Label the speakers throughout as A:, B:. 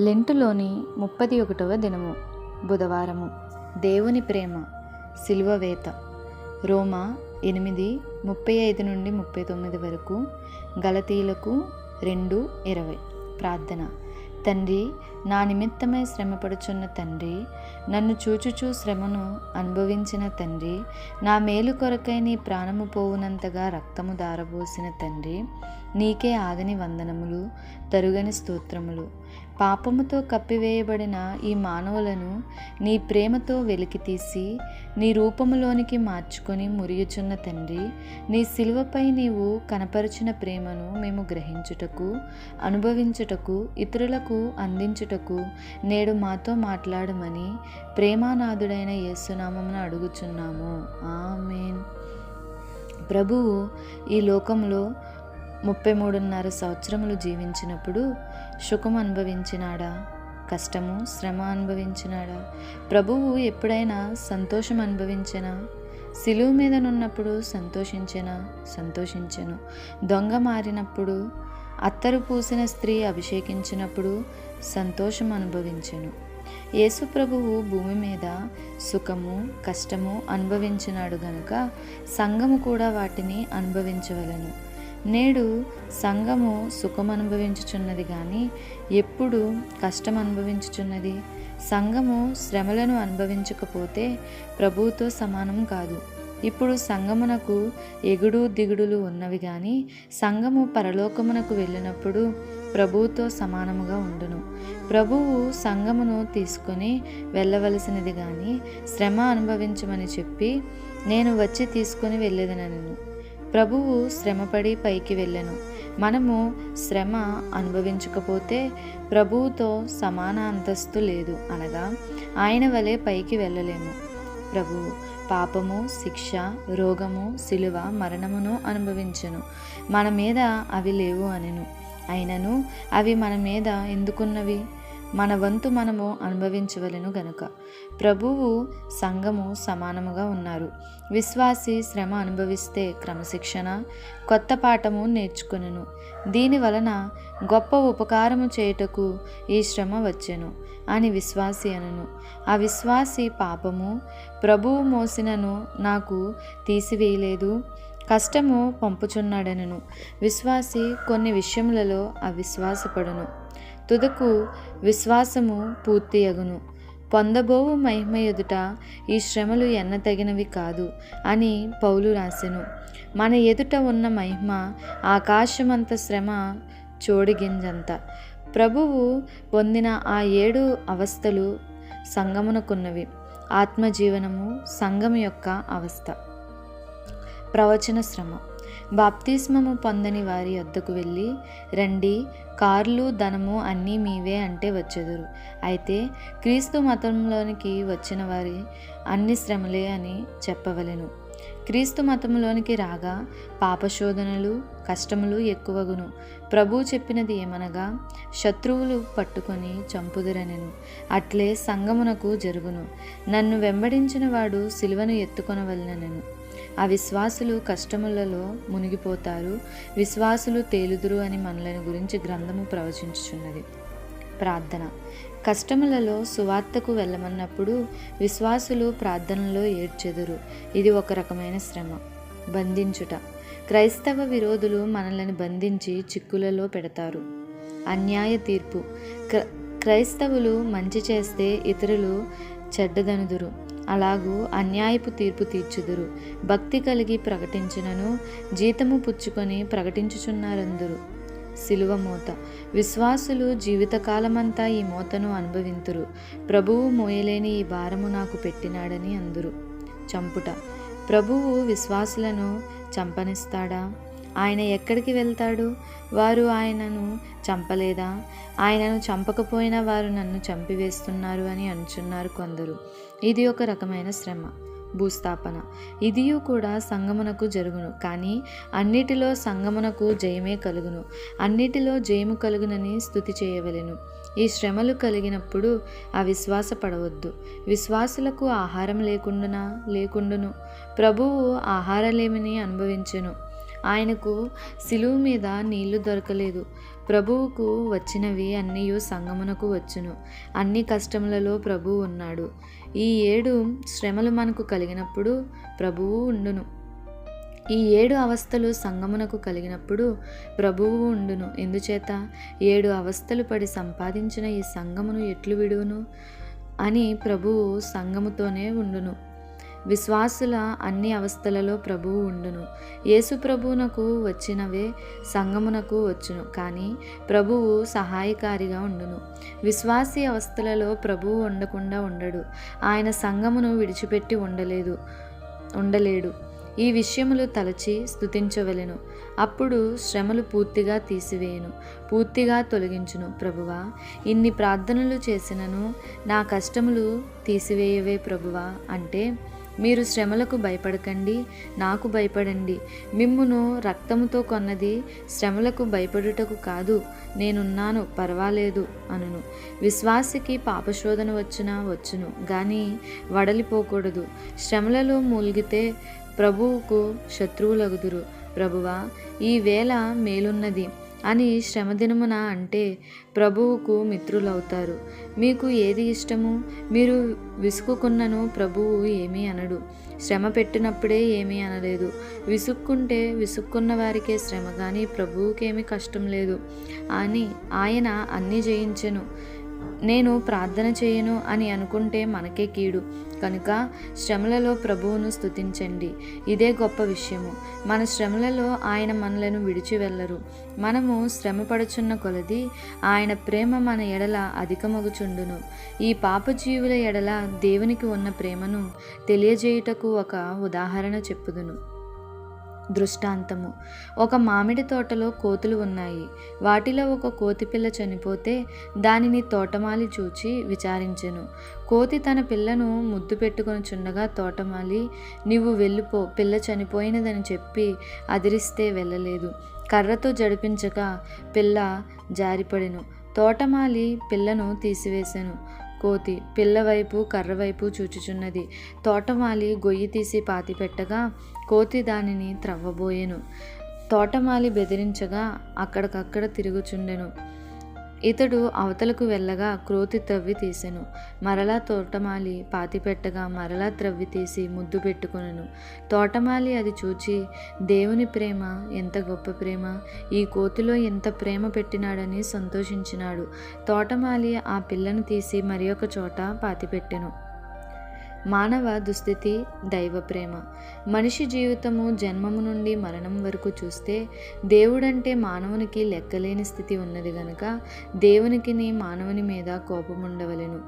A: లెంటులోని ముప్పది ఒకటవ దినము బుధవారము. దేవుని ప్రేమ సిలువ వేత రోమా ఎనిమిది ముప్పై ఐదు నుండి ముప్పై తొమ్మిది వరకు గలతీలకు రెండు ఇరవై. ప్రార్థన. తండ్రి నా నిమిత్తమై శ్రమపడుచున్న తండ్రి నన్ను చూచుచూ శ్రమను అనుభవించిన తండ్రి నా మేలు కొరకై నీ ప్రాణము పోవునంతగా రక్తము దారబోసిన తండ్రి నీకే ఆగని వందనములు తరుగని స్తోత్రములు. పాపముతో కప్పివేయబడిన ఈ మానవులను నీ ప్రేమతో వెలికితీసి నీ రూపములోనికి మార్చుకొని మురియుచున్న తండ్రి నీ శిలువపై నీవు కనపరిచిన ప్రేమను మేము గ్రహించుటకు అనుభవించుటకు ఇతరులకు అందించుటకు నేడు మాతో మాట్లాడమని ప్రేమానాథుడైన యేసునామమును అడుగుచున్నాము. ఆమెన్. ప్రభువు ఈ లోకంలో ముప్పై మూడున్నర సంవత్సరములు జీవించినప్పుడు సుఖం అనుభవించినాడా? కష్టము శ్రమ అనుభవించినాడా? ప్రభువు ఎప్పుడైనా సంతోషం అనుభవించినా? సిలువు మీదనున్నప్పుడు సంతోషించెనా? సంతోషించెను. దొంగ మారినప్పుడు అత్తరు పూసిన స్త్రీ అభిషేకించినప్పుడు సంతోషం అనుభవించెను. యేసు ప్రభువు భూమి మీద సుఖము కష్టము అనుభవించినాడు గనుక సంఘము కూడా వాటిని అనుభవించవలను. నేడు సంఘము సుఖం అనుభవించుచున్నది కానీ ఎప్పుడు కష్టం అనుభవించుచున్నది సంఘము శ్రమలను అనుభవించకపోతే ప్రభువుతో సమానం కాదు. ఇప్పుడు సంగమునకు ఎగుడు దిగుడులు ఉన్నవి కానీ సంఘము పరలోకమునకు వెళ్ళినప్పుడు ప్రభువుతో సమానముగా ఉండును. ప్రభువు సంఘమును తీసుకొని వెళ్ళవలసినది కానీ శ్రమ అనుభవించమని చెప్పి నేను వచ్చి తీసుకొని వెళ్ళేదనను ప్రభువు శ్రమపడి పైకి వెళ్ళెను. మనము శ్రమ అనుభవించకపోతే ప్రభువుతో సమాన అంతస్తు లేదు అనగా ఆయన వలె పైకి వెళ్ళలేము. ప్రభువు పాపము శిక్ష రోగము శిలువ మరణమును అనుభవించను. మన మీద అవి లేవు అనెను. అయినను అవి మన మీద ఎందుకున్నవి? మన వంతు మనము అనుభవించవలెను గనుక. ప్రభువు సంఘము సమానముగా ఉన్నారు. విశ్వాసి శ్రమ అనుభవిస్తే క్రమశిక్షణ కొత్త పాఠము నేర్చుకును దీని వలన గొప్ప ఉపకారము చేయుటకు ఈ శ్రమ వచ్చెను అని విశ్వాసి అనను. ఆ విశ్వాసి పాపము ప్రభువు మోసినను నాకు తీసివేయలేదు కష్టము పంపుచున్నాడనను. విశ్వాసి కొన్ని విషయములలో అవిశ్వాసపడును. తుదకు విశ్వాసము పూర్తియగును. పొందబోవు మహిమ ఎదుట ఈ శ్రమలు ఎన్నతగినవి కాదు అని పౌలు రాసెను. మన ఎదుట ఉన్న మహిమ ఆకాశమంత శ్రమ చోడిగింజంత. ప్రభువు పొందిన ఆ ఏడు అవస్థలు సంగమునకున్నవి. ఆత్మజీవనము సంఘం యొక్క అవస్థ. ప్రవచన శ్రమ. బాప్తిస్మము పొందని వారి వద్దకు వెళ్ళి రండి కార్లు ధనము అన్నీ మీవే అంటే వచ్చెదరు. అయితే క్రీస్తు మతంలోనికి వచ్చిన వారి అన్ని శ్రమలే అని చెప్పవలెను. క్రీస్తు మతంలోనికి రాగా పాపశోధనలు కష్టములు ఎక్కువగును. ప్రభు చెప్పినది ఏమనగా శత్రువులు పట్టుకొని చంపుదురనెను. అట్లే సంగమునకు జరుగును. నన్ను వెంబడించిన వాడు సిలువను ఎత్తుకొనవలనెను. ఆ విశ్వాసులు కష్టములలో మునిగిపోతారు. విశ్వాసులు తేలుదురు అని మనలను గురించి గ్రంథము ప్రవచించుచున్నది. ప్రార్థన. కష్టములలో సువార్తకు వెళ్ళమన్నప్పుడు విశ్వాసులు ప్రార్థనలో ఏడ్చెదురు. ఇది ఒక రకమైన శ్రమ. బంధించుట. క్రైస్తవ విరోధులు మనల్ని బంధించి చిక్కులలో పెడతారు. అన్యాయ తీర్పు. క్రైస్తవులు మంచి చేస్తే ఇతరులు చెడ్డదనుదురు. అలాగూ అన్యాయపు తీర్పు తీర్చుదురు. భక్తి కలిగి ప్రకటించినను జీతము పుచ్చుకొని ప్రకటించుచున్నారందరు. సిలువ మూత. విశ్వాసులు జీవితకాలమంతా ఈ మూతను అనుభవింతురు. ప్రభువు మోయలేని ఈ భారము నాకు పెట్టినాడని అందురు. చంపుట. ప్రభువు విశ్వాసులను చంపనిస్తాడా? ఆయన ఎక్కడికి వెళ్తాడు? వారు ఆయనను చంపలేదా? ఆయనను చంపకపోయినా వారు నన్ను చంపివేస్తున్నారు అని అనుచున్నారు కొందరు. ఇది ఒక రకమైన శ్రమ భూస్థాపన. ఇదియు కూడా సంగమునకు జరుగును కానీ అన్నిటిలో సంగమునకు జయమే కలుగును. అన్నిటిలో జయము కలుగునని స్థుతి చేయవలెను. ఈ శ్రమలు కలిగినప్పుడు అవిశ్వాస పడవద్దు విశ్వాసులకు ఆహారం లేకుండునా? లేకుండును. ప్రభువు ఆహారలేమిని అనుభవించెను. ఆయనకు సిలువు మీద నీళ్ళు దొరకలేదు. ప్రభువుకు వచ్చినవి అన్నీ సంగమునకు వచ్చును. అన్ని కష్టములలో ప్రభువు ఉన్నాడు. ఈ ఏడు శ్రమలు మనకు కలిగినప్పుడు ప్రభువు ఉండును. ఈ ఏడు అవస్థలు సంగమునకు కలిగినప్పుడు ప్రభువు ఉండును. ఎందుచేత? ఏడు అవస్థలు పడి సంపాదించిన ఈ సంగమును ఎట్లు విడువును? అని ప్రభువు సంగముతోనే ఉండును. విశ్వాసుల అన్ని అవస్థలలో ప్రభువు ఉండును. యేసు ప్రభువునకు వచ్చినవే సంగమునకు వచ్చును. కానీ ప్రభువు సహాయకారిగా ఉండును. విశ్వాసి అవస్థలలో ప్రభువు ఉండకుండా ఉండడు. ఆయన సంగమును విడిచిపెట్టి ఉండలేదు ఉండలేడు. ఈ విషయములు తలచి స్థుతించవలెను అప్పుడు శ్రమలు పూర్తిగా తీసివేయను. పూర్తిగా తొలగించును. ప్రభువా ఇన్ని ప్రార్థనలు చేసినను నా కష్టములు తీసివేయవే ప్రభువా అంటే మీరు శ్రమలకు భయపడకండి నాకు భయపడండి. మిమ్మును రక్తముతో కొన్నది శ్రమలకు భయపడుటకు కాదు నేనున్నాను పర్వాలేదు అనును. విశ్వాసికి పాపశోధన వచ్చినా వచ్చును కానీ వడలిపోకూడదు. శ్రమలలో మూలిగితే ప్రభువుకు శత్రువులగుదురు. ప్రభువా ఈ వేళ మేలున్నది. అని శ్రమదినమున అంటే ప్రభువుకు మిత్రులవుతారు. మీకు ఏది ఇష్టము? మీరు విసుకుకున్నను ప్రభువు ఏమీ అనడు. శ్రమ పెట్టినప్పుడే ఏమీ అనలేదు. విసుక్కుంటే విసుక్కున్న వారికే శ్రమ కానీ ప్రభువుకేమీ కష్టం లేదు. అని ఆయన అన్నీ జయించెను. నేను ప్రార్థన చేయను అని అనుకుంటే మనకే కీడు. కనుక శ్రమలలో ప్రభువును స్తుతించండి. ఇదే గొప్ప విషయము. మన శ్రమలలో ఆయన మనలను విడిచి వెళ్ళరు. మనము శ్రమపడుచున్న కొలది ఆయన ప్రేమ మన ఎడల అధికమగుచుండును. ఈ పాపజీవుల ఎడల దేవునికి ఉన్న ప్రేమను తెలియజేయుటకు ఒక ఉదాహరణ చెప్పుదును. దృష్టాంతము. ఒక మామిడి తోటలో కోతులు ఉన్నాయి. వాటిలో ఒక కోతి పిల్ల చనిపోతే దానిని తోటమాలి చూచి విచారించెను. కోతి తన పిల్లను ముద్దు పెట్టుకొని చుండగా తోటమాలి నీవు వెళ్ళిపో. పిల్ల చనిపోయినదని చెప్పి అదిరిస్తే వెళ్ళలేదు. కర్రతో జడిపించక పిల్ల జారిపడెను. తోటమాలి పిల్లను తీసివేశాను కోతి పిల్లవైపు కర్రవైపు చూచుచున్నది. తోటమాలి గొయ్యి తీసి పాతిపెట్టగా కోతి దానిని త్రవ్వబోయెను. తోటమాలి బెదిరించగా అక్కడికక్కడ తిరుగుచుండెను. ఇతడు అవతలకు వెళ్ళగా క్రోతి త్రవ్వి తీసెను. మరలా తోటమాలి పాతిపెట్టగా మరలా త్రవ్వి తీసి ముద్దు పెట్టుకొనెను. తోటమాలి అది చూచి దేవుని ప్రేమ ఎంత గొప్ప ప్రేమ! ఈ కోతిలో ఎంత ప్రేమ పెట్టినాడని సంతోషించినాడు. తోటమాలి ఆ పిల్లను తీసి మరి ఒక చోట పాతిపెట్టెను. మానవ దుస్థితి దైవ ప్రేమ. మనిషి జీవితము జన్మము నుండి మరణం వరకు చూస్తే దేవుడంటే మానవునికి లెక్కలేని స్థితి ఉన్నది గనుక దేవునికి మానవుని మీద కోపం ఉండవలెను.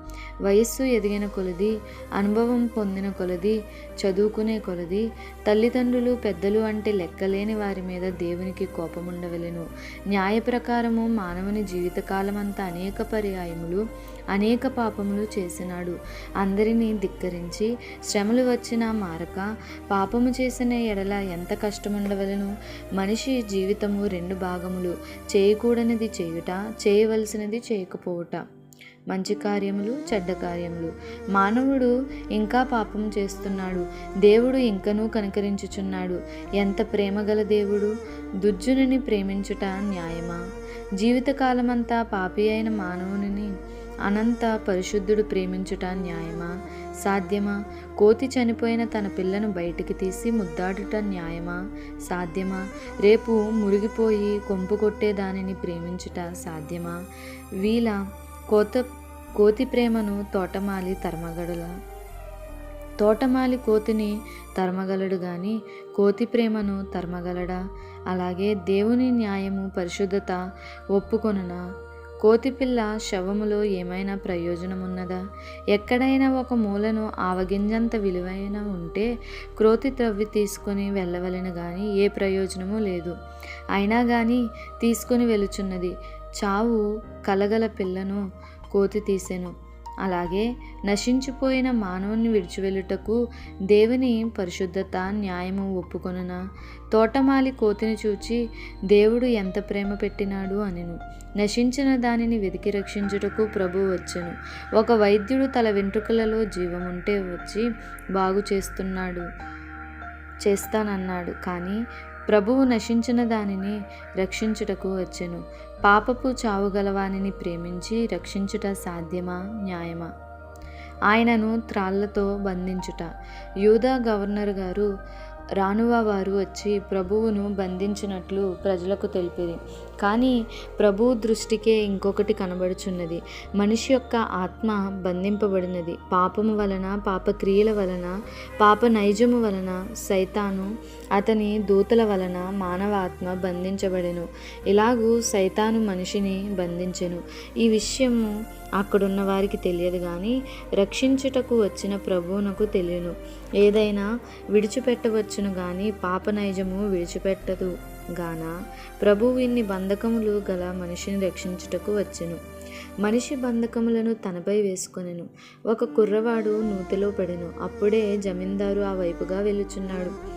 A: వయస్సు ఎదిగిన కొలది అనుభవం పొందిన కొలది చదువుకునే కొలది తల్లిదండ్రులు పెద్దలు అంటే లెక్కలేని వారి మీద దేవునికి కోపం ఉండవలెను న్యాయ ప్రకారము మానవుని జీవితకాలమంతా అనేక పర్యాయములు అనేక పాపములు చేసినాడు. అందరినీ ధిక్కరించి శ్రమలు వచ్చిన మారక పాపము చేసిన ఎడల ఎంత కష్టముండవలను? మనిషి జీవితము రెండు భాగములు చేయకూడనిది చేయుట చేయవలసినది చేయకపోవుట. మంచి కార్యములు చెడ్డ కార్యములు. మానవుడు ఇంకా పాపం చేస్తున్నాడు. దేవుడు ఇంకనూ కనికరించుచున్నాడు. ఎంత ప్రేమగల దేవుడు? దుర్జునుని ప్రేమించుట న్యాయమా? జీవితకాలమంతా పాపి అయిన మానవుని అనంత పరిశుద్ధుడు ప్రేమించుట న్యాయమా? సాధ్యమా? కోతి చనిపోయిన తన పిల్లను బయటికి తీసి ముద్దాడుట న్యాయమా? సాధ్యమా? రేపు మురిగిపోయి కొంపు కొట్టే దానిని ప్రేమించుట సాధ్యమా? వీల కోత కోతి ప్రేమను తోటమాలి తరమగడల. తోటమాలి కోతిని తరమగలడు గాని కోతి ప్రేమను తరమగలడా? అలాగే దేవుని న్యాయము పరిశుద్ధత ఒప్పుకొనునా? కోతిపిల్ల శవములో ఏమైనా ప్రయోజనం ఉన్నదా ఎక్కడైనా ఒక మూలను ఆవగింజంత విలువైన ఉంటే క్రోతి త్రవ్వి తీసుకొని వెళ్ళవలను కానీ ఏ ప్రయోజనము లేదు. అయినా కానీ తీసుకొని వెలుచున్నది చావు కలగల పిల్లను కోతి తీసెను. అలాగే నశించిపోయిన మానవుని విడిచివెళ్ళుటకు దేవుని పరిశుద్ధత న్యాయము ఒప్పుకొనున తోటమాలి కోతిని చూచి దేవుడు ఎంత ప్రేమ పెట్టినాడు అనెను. నశించిన దానిని వెతికి రక్షించుటకు ప్రభు వచ్చెను. ఒక వైద్యుడు తల వెంట్రుకలలో జీవముంటే వచ్చి బాగు చేస్తున్నాడు చేస్తానన్నాడు. కానీ ప్రభువు నశించిన దానిని రక్షించుటకు వచ్చెను. పాపపు చావుగలవానిని ప్రేమించి రక్షించుట సాధ్యమా? న్యాయమా? ఆయనను త్రాళ్ళతో బంధించుట. యూదా గవర్నర్ గారు రానువా వారు వచ్చి ప్రభువును బంధించినట్లు ప్రజలకు తెలిపిరి. కానీ ప్రభువు దృష్టికే ఇంకొకటి కనబడుచున్నది. మనిషి యొక్క ఆత్మ బంధింపబడినది. పాపము వలన పాపక్రియల వలన పాప నైజము వలన సైతాను అతని దూతల వలన మానవ ఆత్మ బంధించబడెను. ఇలాగూ సైతాను మనిషిని బంధించెను. ఈ విషయము అక్కడున్న వారికి తెలియదు కానీ రక్షించుటకు వచ్చిన ప్రభువునకు తెలియను. ఏదైనా విడిచిపెట్టవచ్చును కానీ పాప నైజము విడిచిపెట్టదు. గాన ప్రభువు ఇన్ని బంధకములు గల మనిషిని రక్షించుటకు వచ్చెను. మనిషి బంధకములను తనపై వేసుకొనెను. ఒక కుర్రవాడు నూతిలో పడెను. అప్పుడే జమీందారు ఆ వైపుగా వెళ్ళుచున్నాడు.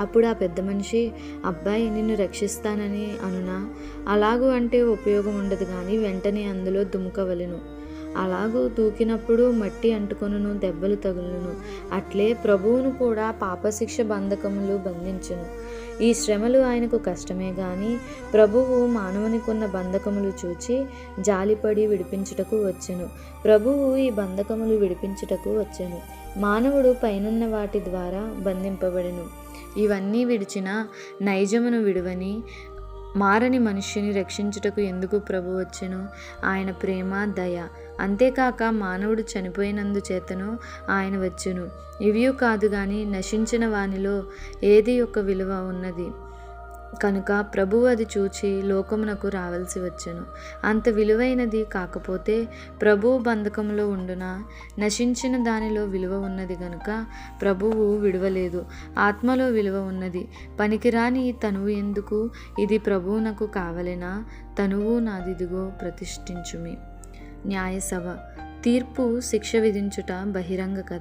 A: అప్పుడు ఆ పెద్ద మనిషి అబ్బాయి నిన్ను రక్షిస్తానని అనునా? అలాగూ అంటే ఉపయోగం ఉండదు కానీ వెంటనే అందులో దుముకవలెను. అలాగూ దూకినప్పుడు మట్టి అంటుకొనును దెబ్బలు తగులును. అట్లే ప్రభువును కూడా పాపశిక్ష బంధకములు బంధించును. ఈ శ్రమలు ఆయనకు కష్టమే గాని ప్రభువు మానవునికున్న బంధకములు చూచి జాలిపడి విడిపించుటకు వచ్చెను. ప్రభువు ఈ బంధకములు విడిపించుటకు వచ్చెను. మానవుడు పైనున్న వాటి ద్వారా బంధింపబడెను. ఇవన్నీ విడిచిన నైజమును విడువని మారని మనుష్యుని రక్షించుటకు ఎందుకు ప్రభు వచ్చెను? ఆయన ప్రేమ దయ. అంతేకాక మానవుడు చనిపోయినందు చేతను ఆయన వచ్చును. ఇవియు కాదు కానీ నశించిన వానిలో ఏది యొక్క విలువ ఉన్నది? కనుక ప్రభువు అది చూచి లోకమునకు రావాల్సి వచ్చెను. అంత విలువైనది కాకపోతే ప్రభువు బంధకంలో ఉండున? నశించిన దానిలో విలువ ఉన్నది గనుక ప్రభువు విడవలేదు. ఆత్మలో విలువ ఉన్నది. పనికిరాని తనువు ఎందుకు? ఇది ప్రభువునకు కావలెనా? తనువు నాదిదిగో ప్రతిష్ఠించుమి. న్యాయసభ. తీర్పు శిక్ష విధించుట బహిరంగ కథ.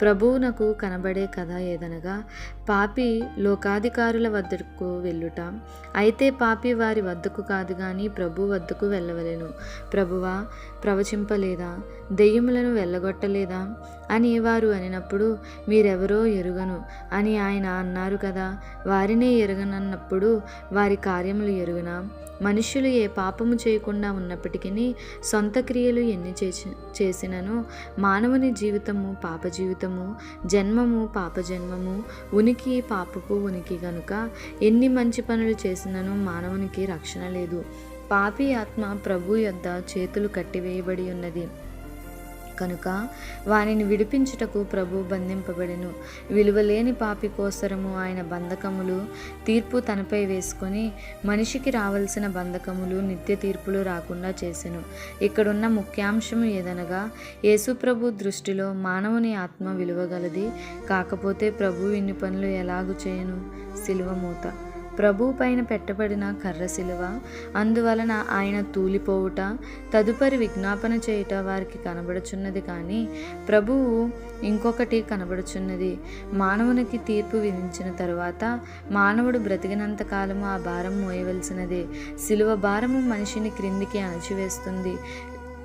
A: ప్రభువునకు కనబడే కథ ఏదనగా పాపి లోకాధికారుల వద్దకు వెళ్ళుట. అయితే పాపి వారి వద్దకు కాదు కానీ ప్రభు వద్దకు వెళ్ళవలెను. ప్రభువా ప్రవచింపలేదా? దెయ్యములను వెళ్ళగొట్టలేదా? అని వారు అనినప్పుడు మీరెవరో ఎరుగను అని ఆయన అన్నారు కదా. వారినే ఎరుగనన్నప్పుడు వారి కార్యములు ఎరుగునా? మనుషులు ఏ పాపము చేయకుండా ఉన్నప్పటికీ సొంత క్రియలు ఎన్ని చేసి చేసినను మానవుని జీవితము పాప జీవితము జన్మము పాప జన్మము ఉనికి పాపపు ఉనికి గనుక ఎన్ని మంచి పనులు చేసినను మానవునికి రక్షణ లేదు. పాపి ఆత్మ ప్రభు యొద్ద చేతులు కట్టివేయబడి ఉన్నది. కనుక వానిని విడిపించుటకు ప్రభు బంధింపబడెను. విలువలేని పాపి కోసరము ఆయన బంధకములు తీర్పు తనపై వేసుకొని మనిషికి రావలసిన బంధకములు నిత్య తీర్పులు రాకుండా చేసెను. ఇక్కడున్న ముఖ్యాంశము ఏదనగా యేసుప్రభు దృష్టిలో మానవుని ఆత్మ విలువగలది కాకపోతే ప్రభు ఇన్ని పనులు ఎలాగు చేయను? సిలువ మూత. ప్రభు పైన పెట్టబడిన కర్ర శిలువ అందువలన ఆయన తూలిపోవుట తదుపరి విజ్ఞాపన చేయుట వారికి కనబడుచున్నది కానీ ప్రభువు ఇంకొకటి కనబడుచున్నది. మానవునికి తీర్పు విధించిన తరువాత మానవుడు బ్రతికినంత కాలము ఆ భారం మోయవలసినదే. శిలువ భారము మనిషిని క్రిందికి అణచివేస్తుంది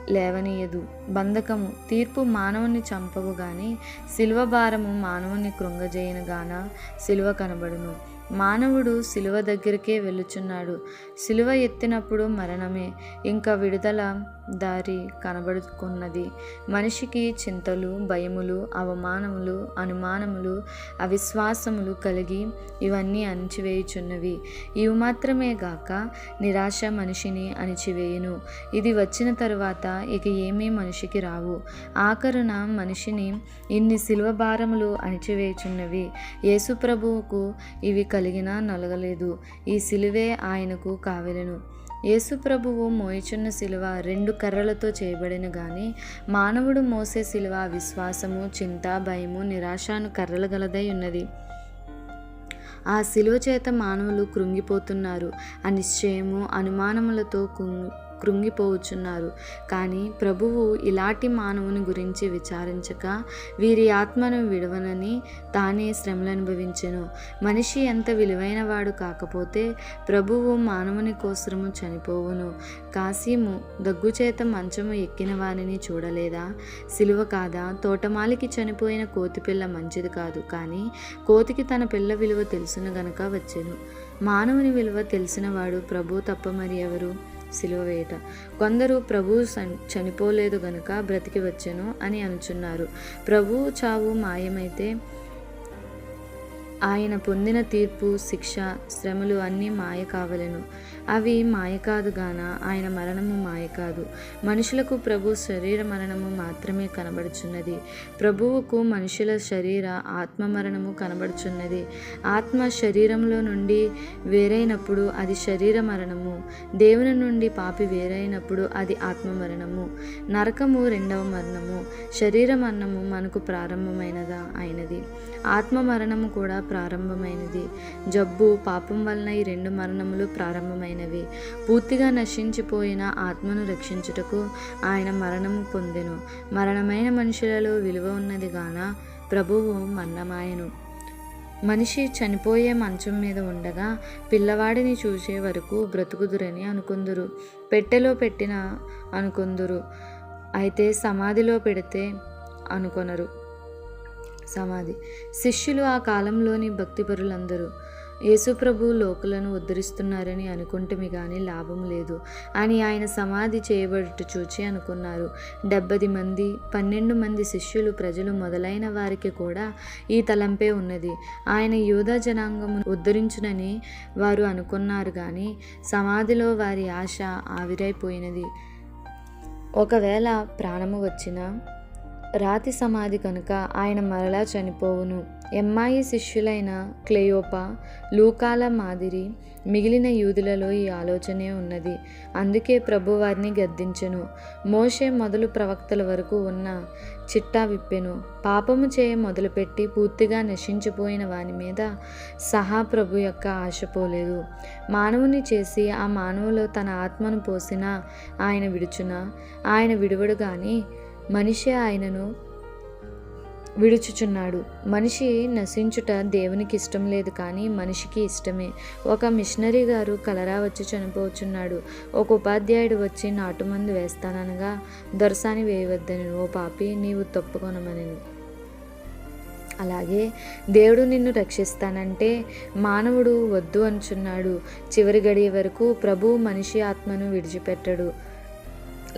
A: లేవనీయదు. బంధకము తీర్పు మానవుని చంపవు గాని శిలువ భారము మానవుని కృంగజేయను గాన శిలువ కనబడును. మానవుడు శిలువ దగ్గరికే వెళ్ళుచున్నాడు. శిలువ ఎత్తినప్పుడు మరణమే. ఇంకా విడుదల దారి కనబడుకున్నది. మనిషికి చింతలు భయములు అవమానములు అనుమానములు అవిశ్వాసములు కలిగి ఇవన్నీ అణిచివేయుచున్నవి. ఇవి మాత్రమే గాక నిరాశ మనిషిని అణిచివేయును. ఇది వచ్చిన తరువాత ఇక ఏమీ మనిషికి రావు. ఆఖరున మనిషిని ఇన్ని శిలువ భారములు అణిచివేయుచున్నవి. యేసుప్రభువుకు ఇవి కలిగినా నలగలేదు. ఈ సిలువే ఆయనకు కావెలను. యేసుప్రభువు మోయిచున్న శిలువ రెండు కర్రలతో చేయబడిన గాని మానవుడు మోసే శిలువ విశ్వాసము చింత భయము నిరాశను కర్రలు గలదై ఉన్నది. ఆ శిలువ చేత మానవులు కృంగిపోతున్నారు. అనిశ్చయము అనుమానములతో కృంగి కృంగిపోవచ్చున్నారు. కానీ ప్రభువు ఇలాంటి మానవుని గురించి విచారించక వీరి ఆత్మను విడవనని తానే శ్రమలు అనుభవించెను మనిషి ఎంత విలువైన వాడు కాకపోతే ప్రభువు మానవుని కోసరము చనిపోవును. కాసీము దగ్గుచేత మంచము ఎక్కిన వారిని చూడలేదా? సిలువ కాదా? తోటమాలికి చనిపోయిన కోతిపిల్ల మంచిది కాదు. కానీ కోతికి తన పిల్ల విలువ తెలుసును గనక వచ్చెను. మానవుని విలువ తెలిసినవాడు ప్రభు తప్ప మరి ఎవరు? సిలువ వేయట కొందరు ప్రభు చనిపోలేదు గనుక బ్రతికి వచ్చెను అని అనుచున్నారు. ప్రభు చావు మాయమైతే ఆయన పొందిన తీర్పు శిక్ష శ్రమలు అన్నీ మాయ కావలెను. అవి మాయ కాదు గాన ఆయన మరణము మాయ కాదు. మనుషులకు ప్రభు శరీర మరణము మాత్రమే కనబడుచున్నది. ప్రభువుకు మనుషుల శరీర ఆత్మ మరణము కనబడుచున్నది. ఆత్మ శరీరంలో నుండి వేరైనప్పుడు అది శరీర మరణము. దేవుని నుండి పాపి వేరైనప్పుడు అది ఆత్మ మరణము. నరకము రెండవ మరణము. శరీర మరణము మనకు ప్రారంభమైనదా? అయినది. ఆత్మ మరణము కూడా ప్రారంభమైనది. జబ్బు పాపం వలన ఈ రెండు మరణములు ప్రారంభమైనవి. పూర్తిగా నశించిపోయిన ఆత్మను రక్షించుటకు ఆయన మరణము పొందెను. మరణమైన మనుషులలో విలువ ఉన్నది గాన ప్రభువు మరణమాయను మనిషి చనిపోయే మంచం మీద ఉండగా పిల్లవాడిని చూసే వరకు బ్రతుకుదురని అనుకుందురు. పెట్టెలో పెట్టిన అనుకుందురు. అయితే సమాధిలో పెడితే అనుకొనరు. సమాధి. శిష్యులు ఆ కాలంలోని భక్తిపరులందరూ యేసుప్రభు లోకులను ఉద్ధరిస్తున్నారని అనుకుంటమి కానీ లాభం లేదు. అని ఆయన సమాధి చేయబడుట చూచి అనుకున్నారు. డెబ్బది మంది పన్నెండు మంది శిష్యులు ప్రజలు మొదలైన వారికి కూడా ఈ తలంపే ఉన్నది. ఆయన యూదా జనాంగం ఉద్ధరించునని వారు అనుకున్నారు కానీ సమాధిలో వారి ఆశ ఆవిరైపోయినది. ఒకవేళ ప్రాణము వచ్చినా రాతి సమాధి కనుక ఆయన మరలా చనిపోవును. ఎమ్మాయి శిష్యులైన క్లెయోపా లూకాల మాదిరి మిగిలిన యూదులలో ఈ ఆలోచనే ఉన్నది. అందుకే ప్రభు వారిని గద్దించెను. మోషే మొదలు ప్రవక్తల వరకు ఉన్న చిట్టా విప్పెను. పాపము చేయ మొదలుపెట్టి పూర్తిగా నశించిపోయిన వాని మీద సహా ప్రభు యొక్క ఆశ పోలేదు. మానవుని చేసి ఆ మానవులో తన ఆత్మను పోసినా ఆయన విడుచున? ఆయన విడువడు కానీ మనిషి ఆయనను విడుచుచున్నాడు. మనిషి నశించుట దేవునికి ఇష్టం లేదు కానీ మనిషికి ఇష్టమే. ఒక మిషనరీ గారు కలరా వచ్చి చనిపోచున్నాడు. ఒక ఉపాధ్యాయుడు వచ్చి నాటుమందు వేస్తాననగా దొరసాని వేయవద్దని ఓ పాపి నీవు తప్పుకొనమని అలాగే దేవుడు నిన్ను రక్షిస్తానంటే మానవుడు వద్దు అనుచున్నాడు. చివరి గడియ వరకు ప్రభు మనిషి ఆత్మను విడిచిపెట్టడు.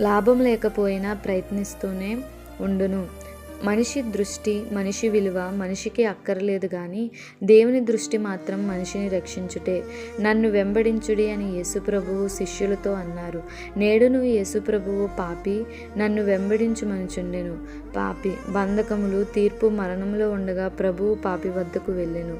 A: లాభం లేకపోయినా ప్రయత్నిస్తూనే ఉండును. మనిషి దృష్టి మనిషి విలువ మనిషికి అక్కర్లేదు కానీ దేవుని దృష్టి మాత్రం మనిషిని రక్షించుటే. నన్ను వెంబడించుడి అని యేసుప్రభువు శిష్యులతో అన్నారు. నేడును యేసుప్రభువు పాపి నన్ను వెంబడించుమనుచుండెను. పాపి బంధకములు తీర్పు మరణంలో ఉండగా ప్రభువు పాపి వద్దకు వెళ్ళెను.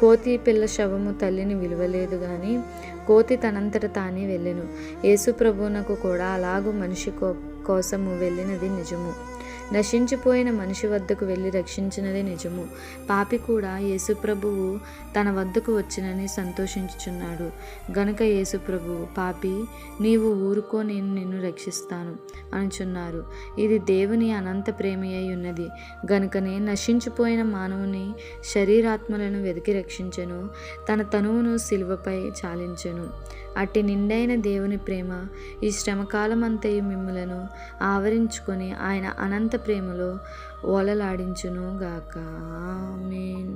A: కోతి పిల్ల శవము తల్లిని విలువలేదు కానీ కోతి తనంతట తానే వెళ్ళెను. యేసుప్రభువునకు కూడా అలాగూ మనిషి కో కోసము వెళ్ళినది నిజము. నశించిపోయిన మనిషి వద్దకు వెళ్ళి రక్షించినది నిజము. పాపి కూడా యేసుప్రభువు తన వద్దకు వచ్చినని సంతోషించుచున్నాడు. గనుక యేసుప్రభువు పాపి నీవు ఊరుకో నేను నిన్ను రక్షిస్తాను అనుచున్నారు. ఇది దేవుని అనంత ప్రేమి అయి ఉన్నది. గనుకనే నశించిపోయిన మానవుని శరీరాత్మలను వెతికి రక్షించను తన తనువును శిలువపై చాలించను. అట్టి నిండైన దేవుని ప్రేమ ఈ శ్రమకాలమంతయు మిమ్ములను ఆవరించుకొని ఆయన అనంత ప్రేమలో ఓలలాడించును గాక మీన్